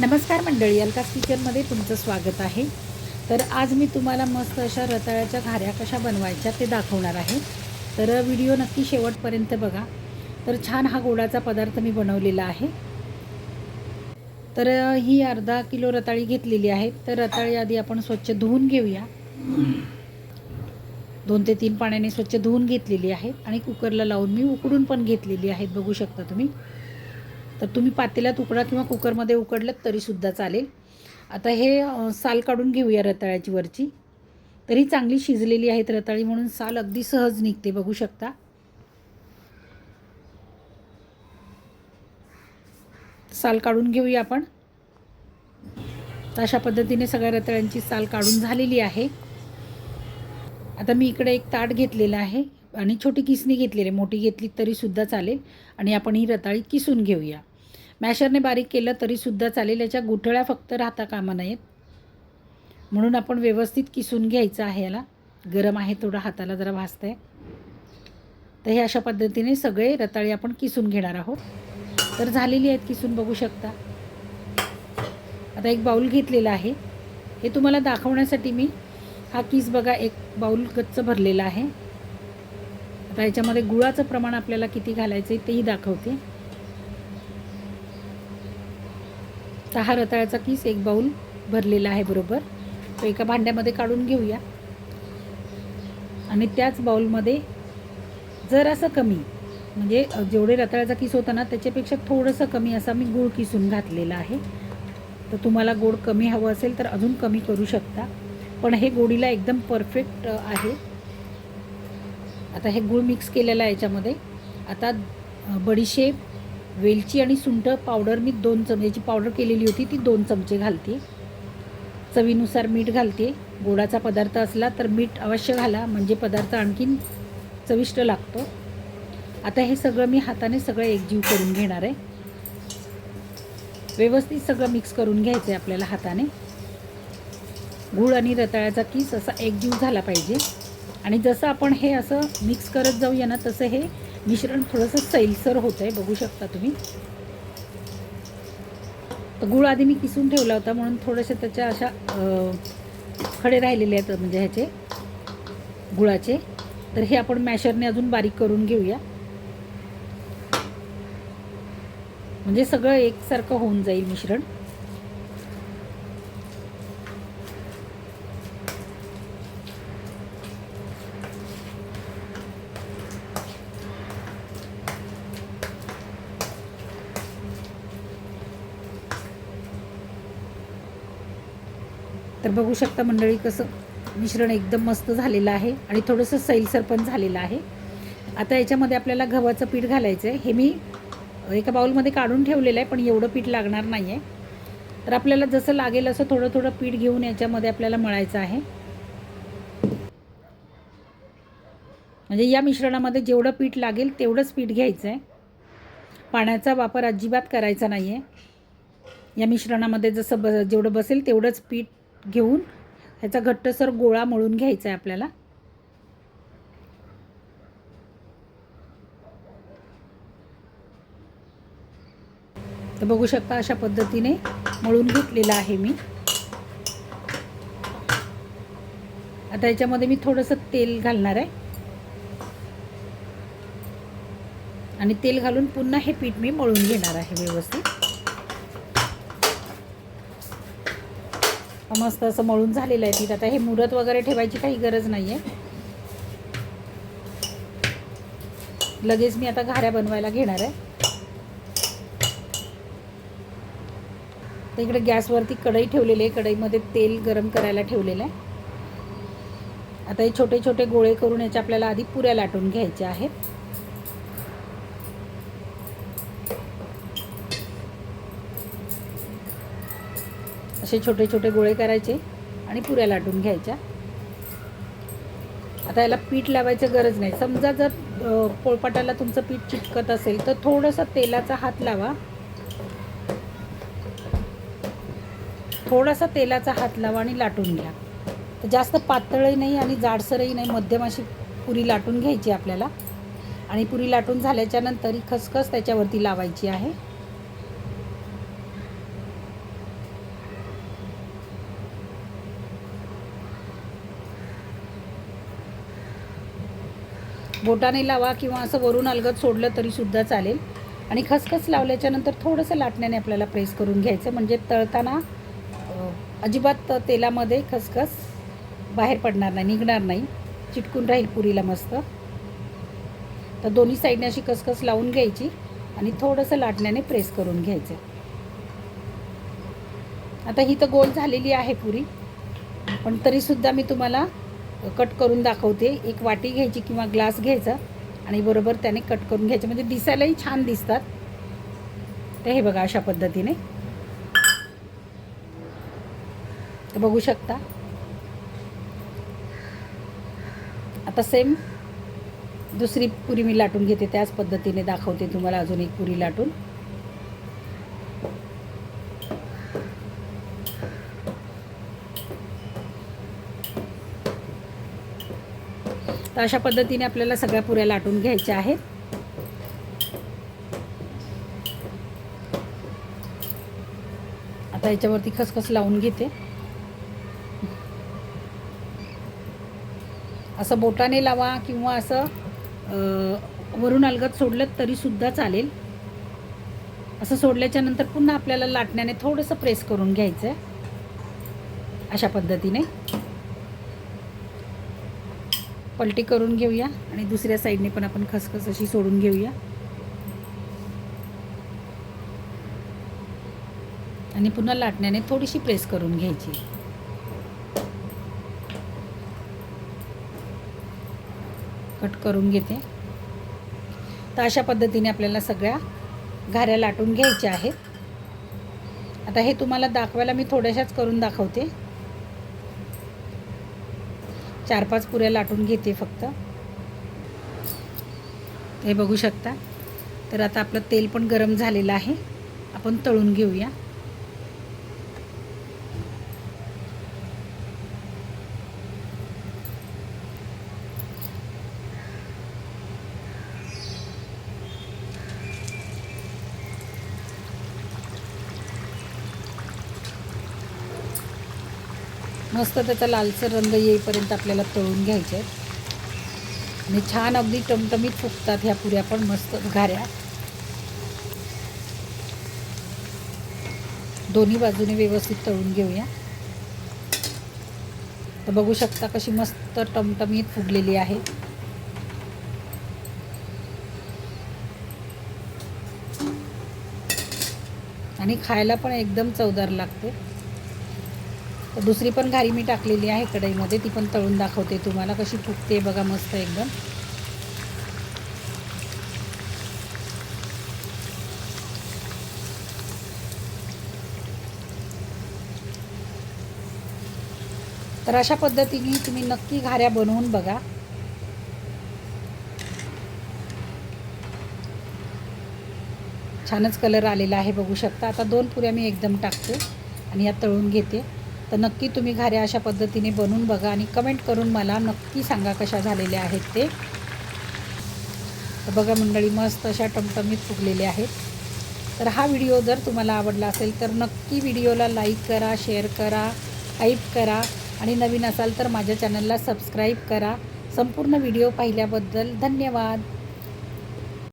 नमस्कार मंडळी अलकास किचनमध्ये तुमचं स्वागत आहे. तर आज मी तुम्हाला मस्त अशा रताळ्याच्या घाऱ्या कशा बनवायच्या ते दाखवणार आहे. तर व्हिडिओ नक्की शेवटपर्यंत बघा. तर छान हा गोडाचा पदार्थ मी बनवलेला आहे. तर ही अर्धा किलो रताळी घेतलेली आहे. तर रताळी आधी आपण स्वच्छ धुवून घेऊया. दोन ते तीन पाण्याने स्वच्छ धुवून घेतलेली आहे आणि कुकरला लावून मी उकडून पण घेतलेली आहेत. बघू शकता तुम्ही. तर तुम्ही पातेल्यात उकडा किंवा कुकरमध्ये उकडलं तरीसुद्धा चालेल. आता हे साल काढून घेऊया रताळ्याची वरची. तरी चांगली शिजलेली आहेत रताळी म्हणून साल अगदी सहज निघते बघू शकता. साल काढून घेऊया आपण. तर अशा पद्धतीने सगळ्या रताळ्यांची साल काढून झालेली आहे. आता मी इकडे एक ताट घेतलेलं आहे आणि छोटी किसणी घेतलेली आहे. मोठी घेतली तरीसुद्धा चालेल. आणि आपण ही रताळी किसून घेऊया. मॅशरने बारीक केलं तरीसुद्धा चालेल. याच्या गुठळ्या फक्त राहता कामा नयेत. म्हणून आपण व्यवस्थित किसून घ्यायचं आहे याला. गरम आहे थोडं हाताला जरा भासतं आहे तर हे अशा पद्धतीने सगळे रताळी आपण किसून घेणार आहोत. तर झालेली आहेत किसून बघू शकता. आता एक बाऊल घेतलेला आहे. हे तुम्हाला दाखवण्यासाठी मी हा किस बघा एक बाऊल गच्च भरलेला आहे. आता याच्यामध्ये गुळाचं प्रमाण आपल्याला किती घालायचं आहे तेही दाखवते. सहा रताळ्याचा किस एक बाऊल भरलेला आहे बरोबर. तो एका भांड्यामध्ये काढून घेऊया. आणि त्याच बाऊलमध्ये जरासं कमी म्हणजे जेवढे रताळ्याचा किस होता ना त्याच्यापेक्षा थोडंसं कमी असा मी गूळ किसून घातलेला आहे. तर तुम्हाला गोड कमी हवं असेल तर अजून कमी करू शकता. पण हे गोडीला एकदम परफेक्ट आहे. आता हे गूळ मिक्स केलेलं आहे याच्यामध्ये. आता बडीशेप वेलची आणि सुंठ पावडर मी दोन चमच्याची पावडर केलेली होती ती दोन चमचे घालते. चवीनुसार मीठ घालते. गोडाचा पदार्थ असला तर मीठ अवश्य घाला म्हणजे पदार्थ आणखीन चविष्ट लागतो. आता हे सगळं मी हाताने सगळं एकजीव करून घेणार आहे. व्यवस्थित सगळं मिक्स करून घ्यायचं आहे आपल्याला हाताने. गूळ आणि रताळ्याचा किस असा एकजीव झाला पाहिजे. आणि जसं आपण हे असं मिक्स करत जाऊया ना तसं हे मिश्रण थोडंसं सैलसर होतं आहे बघू शकता तुम्ही. तर आधी मी किसून ठेवला होता म्हणून थोडेसे त्याच्या अशा खडे राहिलेले आहेत म्हणजे ह्याचे गुळाचे. तर हे आपण मॅशरने अजून बारीक करून घेऊया. म्हणजे सगळं एकसारखं होऊन जाईल मिश्रण. तर बघू शकता मंडळी कसं मिश्रण एकदम मस्त झालेलं आहे आणि थोडंसं सैलसर पण झालेलं आहे. आता याच्यामध्ये आपल्याला गव्हाचं पीठ घालायचं आहे. हे मी एका बाउलमध्ये काढून ठेवलेलं आहे पण एवढं पीठ लागणार नाही आहे तर आपल्याला जसं लागेल असं थोडं थोडं पीठ घेऊन याच्यामध्ये आपल्याला मळायचं आहे. म्हणजे या मिश्रणामध्ये जेवढं पीठ लागेल तेवढंच पीठ घ्यायचं आहे. पाण्याचा वापर अजिबात करायचा नाही आहे या मिश्रणामध्ये जसं ब जेवढं बसेल तेवढंच पीठ घेऊन ह्याचा घट्टसर गोळा मळून घ्यायचा आहे आपल्याला. तर बघू शकता अशा पद्धतीने मळून घेतलेलं आहे मी. आता याच्यामध्ये मी थोडंसं तेल घालणार आहे आणि तेल घालून पुन्हा हे पीठ मी मळून घेणार आहे व्यवस्थित. मस्त असं मळून झालेलं आहे पीठ. आता हे मुरत वगैरे ठेवायची काही गरज नाही आहे लगेच मी आता घाऱ्या बनवायला घेणार आहे. तर इकडे गॅसवरती कढई ठेवलेली आहे. कढईमध्ये तेल गरम करायला ठेवलेलं आहे. आता हे छोटे छोटे गोळे करून याच्या आपल्याला आधी पुऱ्या लाटून घ्यायच्या आहेत. असे छोटे छोटे गोळे करायचे आणि पुऱ्या लाटून घ्यायच्या. आता याला पीठ लावायची गरज नाही. समजा जर पोळपाटाला तुमचं पीठ चिटकत असेल तर थोडंसं तेलाचा हात लावा. थोडासा तेलाचा हात लावा आणि लाटून घ्या. तर जास्त पातळही नाही आणि जाडसरही नाही. मध्यम अशी पुरी लाटून घ्यायची आपल्याला. आणि पुरी लाटून झाल्याच्यानंतर ही खसखस त्याच्यावरती लावायची आहे. बोटाने लावा किंवा असं वरून अलगद सोडलं तरीसुद्धा चालेल. आणि खसखस लावल्याच्यानंतर थोडंसं लाटण्याने आपल्याला प्रेस करून घ्यायचं. म्हणजे तळताना अजिबात तेलामध्ये खसखस बाहेर पडणार नाही निघणार नाही. चिटकून राहील पुरीला मस्त. तर दोन्ही साईडने अशी खसखस लावून घ्यायची आणि थोडंसं लाटण्याने प्रेस करून घ्यायचं. आता ही तर गोल झालेली आहे पुरी. पण तरीसुद्धा मी तुम्हाला कट करून दाखवते. एक वाटी घ्यायची किंवा ग्लास घ्यायचा आणि बरोबर त्याने कट करून घ्यायचे. म्हणजे दिसायलाही छान दिसतात. तर हे बघा अशा पद्धतीने. तर बघू शकता. आता सेम दुसरी पुरी मी लाटून घेते. त्याच पद्धतीने दाखवते तुम्हाला अजून एक पुरी लाटून. तर अशा पद्धतीने आपल्याला सगळ्या पुऱ्या लाटून घ्यायच्या आहेत. आता याच्यावरती खसखस लावून घेते. असं बोटाने लावा किंवा असं वरून अलगत सोडलं तरीसुद्धा चालेल. असं सोडल्याच्या नंतर पुन्हा आपल्याला लाटण्याने थोडंसं प्रेस करून घ्यायचं आहे अशा पद्धतीने. पलटी करून घेऊया आणि दुसऱ्या साईडने पण आपण खसखस अशी सोडून घेऊया. आणि पुन्हा लाटण्याने थोडीशी प्रेस करून घ्यायची. कट करून घेते. तर अशा पद्धतीने आपल्याला सगळ्या घाऱ्या लाटून घ्यायच्या आहेत. आता हे तुम्हाला दाखवायला मी थोड्याशाच करून दाखवते. चार पाच पुऱ्या लाटून घेते फक्त. हे बघू शकता. तर आता आपलं तेल पण गरम झालेलं आहे. आपण तळून घेऊया. मस्त त्याचा लालसर रंग येईपर्यंत आपल्याला तळून घ्यायचे आहेत. आणि छान अगदी टमटमीत फुगतात ह्या पुऱ्या पण मस्त घाऱ्या दोन्ही बाजूने व्यवस्थित तळून घेऊया. तर बघू शकता कशी मस्त टमटमीत फुगलेली आहे. आणि खायला पण एकदम चवदार लागते. तर दुसरी पण घारी मी टाकलेली आहे कढईमध्ये. ती पण तळून दाखवते तुम्हाला कशी फुगते बघा मस्त एकदम. तर अशा पद्धतीने तुम्ही नक्की घाऱ्या बनवून बघा. छानच कलर आलेला आहे बघू शकता. आता दोन पुऱ्या मी एकदम टाकते आणि या तळून घेते. तर नक्की तुम्ही घाऱ्या अशा पद्धतीने बनवून बघा आणि कमेंट करून मला नक्की सांगा कशा झालेल्या आहेत ते. तर बघा मंडळी मस्त अशा टमटमीत फुगलेल्या आहेत. तर हा व्हिडिओ जर तुम्हाला आवडला असेल तर नक्की व्हिडिओला लाईक करा शेअर करा टाईप करा आणि नवीन असाल तर माझ्या चॅनलला सबस्क्राईब करा. संपूर्ण व्हिडिओ पाहिल्याबद्दल धन्यवाद.